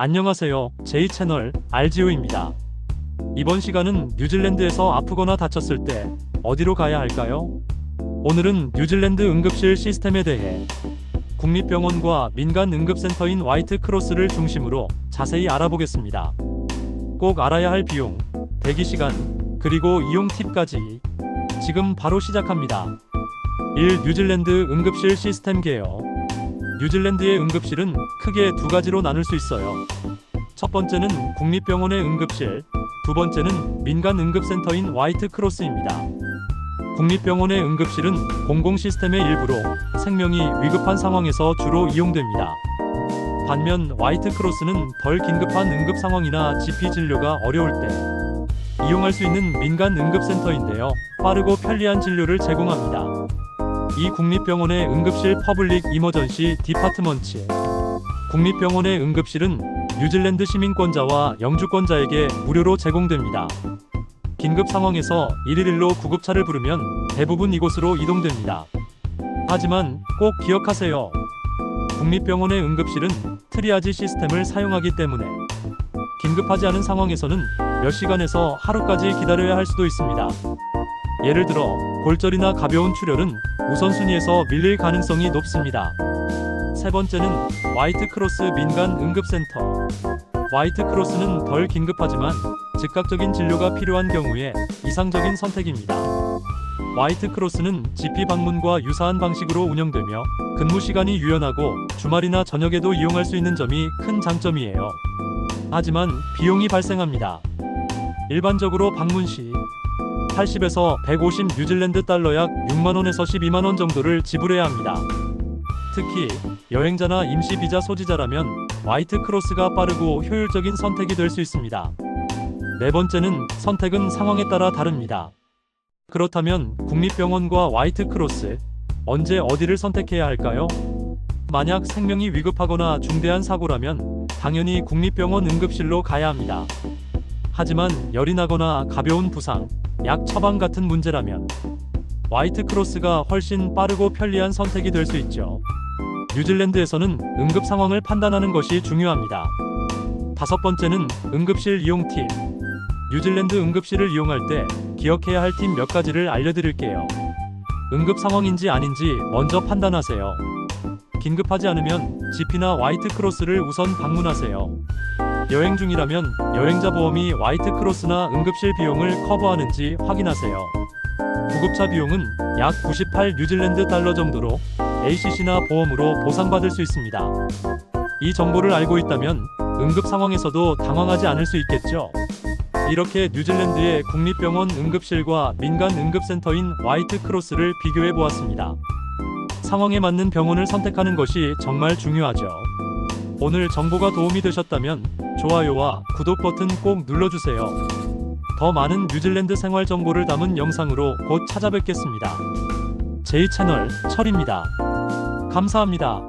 안녕하세요. 제이 채널 RGO입니다. 이번 시간은 뉴질랜드에서 아프거나 다쳤을 때 어디로 가야 할까요? 오늘은 뉴질랜드 응급실 시스템에 대해 국립병원과 민간 응급센터인 화이트 크로스를 중심으로 자세히 알아보겠습니다. 꼭 알아야 할 비용, 대기 시간, 그리고 이용 팁까지 지금 바로 시작합니다. 1. 뉴질랜드 응급실 시스템 개요. 뉴질랜드의 응급실은 크게 두 가지로 나눌 수 있어요. 첫 번째는 국립병원의 응급실, 두 번째는 민간 응급센터인 화이트 크로스입니다. 국립병원의 응급실은 공공 시스템의 일부로 생명이 위급한 상황에서 주로 이용됩니다. 반면 화이트 크로스는 덜 긴급한 응급 상황이나 GP 진료가 어려울 때 이용할 수 있는 민간 응급센터인데요. 빠르고 편리한 진료를 제공합니다. 이 국립병원의 응급실 퍼블릭 이머전시 디파트먼트 국립병원의 응급실은 뉴질랜드 시민권자와 영주권자에게 무료로 제공됩니다. 긴급 상황에서 111로 구급차를 부르면 대부분 이곳으로 이동됩니다. 하지만 꼭 기억하세요. 국립병원의 응급실은 트리아지 시스템을 사용하기 때문에 긴급하지 않은 상황에서는 몇 시간에서 하루까지 기다려야 할 수도 있습니다. 예를 들어 골절이나 가벼운 출혈은 우선순위에서 밀릴 가능성이 높습니다. 세 번째는 화이트 크로스 민간 응급센터. 화이트 크로스는 덜 긴급하지만 즉각적인 진료가 필요한 경우에 이상적인 선택입니다. 화이트 크로스는 GP 방문과 유사한 방식으로 운영되며 근무 시간이 유연하고 주말이나 저녁에도 이용할 수 있는 점이 큰 장점이에요. 하지만 비용이 발생합니다. 일반적으로 방문 시 80에서 150 뉴질랜드 달러 약 6만원에서 12만원 정도를 지불해야 합니다. 특히 여행자나 임시 비자 소지자라면 화이트 크로스가 빠르고 효율적인 선택이 될 수 있습니다. 네 번째는 선택은 상황에 따라 다릅니다. 그렇다면 국립병원과 화이트 크로스 언제 어디를 선택해야 할까요? 만약 생명이 위급하거나 중대한 사고라면 당연히 국립병원 응급실로 가야 합니다. 하지만 열이 나거나 가벼운 부상, 약 처방 같은 문제라면 화이트 크로스가 훨씬 빠르고 편리한 선택이 될 수 있죠. 뉴질랜드에서는 응급 상황을 판단하는 것이 중요합니다. 다섯 번째는 응급실 이용 팁. 뉴질랜드 응급실을 이용할 때 기억해야 할 팁 몇 가지를 알려드릴게요. 응급 상황인지 아닌지 먼저 판단하세요. 긴급하지 않으면 GP나 화이트 크로스를 우선 방문하세요. 여행 중이라면 여행자 보험이 화이트 크로스나 응급실 비용을 커버하는지 확인하세요. 구급차 비용은 약 98 뉴질랜드 달러 정도로 ACC나 보험으로 보상받을 수 있습니다. 이 정보를 알고 있다면 응급 상황에서도 당황하지 않을 수 있겠죠. 이렇게 뉴질랜드의 국립병원 응급실과 민간 응급센터인 화이트 크로스를 비교해 보았습니다. 상황에 맞는 병원을 선택하는 것이 정말 중요하죠. 오늘 정보가 도움이 되셨다면 좋아요와 구독 버튼 꼭 눌러주세요. 더 많은 뉴질랜드 생활 정보를 담은 영상으로 곧 찾아뵙겠습니다. 제 채널 철입니다. 감사합니다.